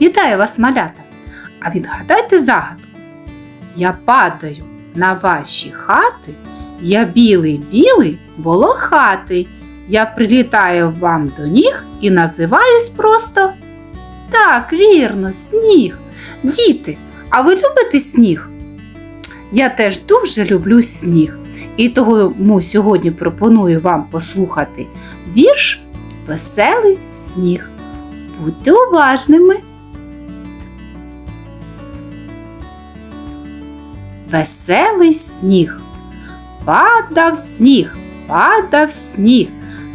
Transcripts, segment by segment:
Вітаю вас, малята! А відгадайте загадку. Я падаю на ваші хати, я білий-білий волохатий. Я прилітаю вам до ніг і називаюсь просто. Так, вірно, сніг. Діти, а ви любите сніг? Я теж дуже люблю сніг. І тому сьогодні пропоную вам послухати вірш Веселий сніг. Будьте уважними. Веселий сніг. Падав сніг, падав сніг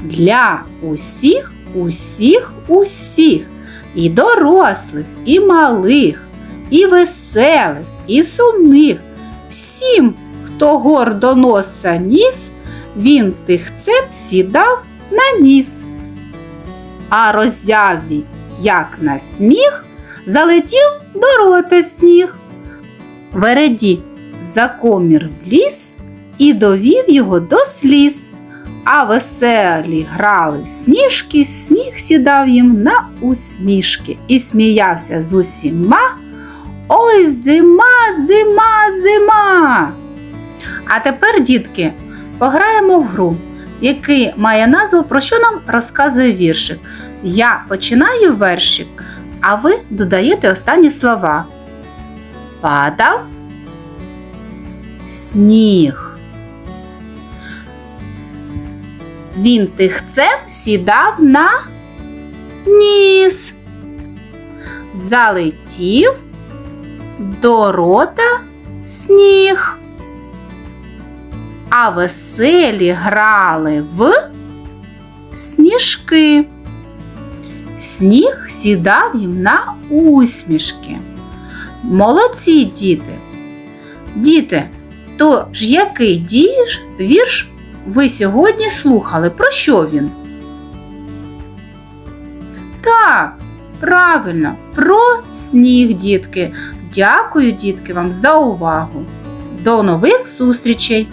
для усіх, усіх, усіх, і дорослих, і малих, і веселих, і сумних. Всім, хто гордо носа ніс, він тихцем сідав на ніс. А роззяві, як на сміх, залетів до рота сніг. Вереді за комір в ліс і довів його до сліз. А веселі грали сніжки, сніг сідав їм на усмішки і сміявся з усіма. Ой, зима, зима, зима. А тепер, дітки, пограємо в гру, який має назву Про що нам розказує віршик. Я починаю вершик, а ви додаєте останні слова. Падав сніг. Він тихцем сідав на ніс. Залетів до рота сніг. А веселі грали в сніжки. Сніг сідав їм на усмішки. Молодці діти. Діти, то ж який дієш, вірш ви сьогодні слухали? Про що він? Так, правильно, про сніг, дітки. Дякую, дітки, вам за увагу. До нових зустрічей!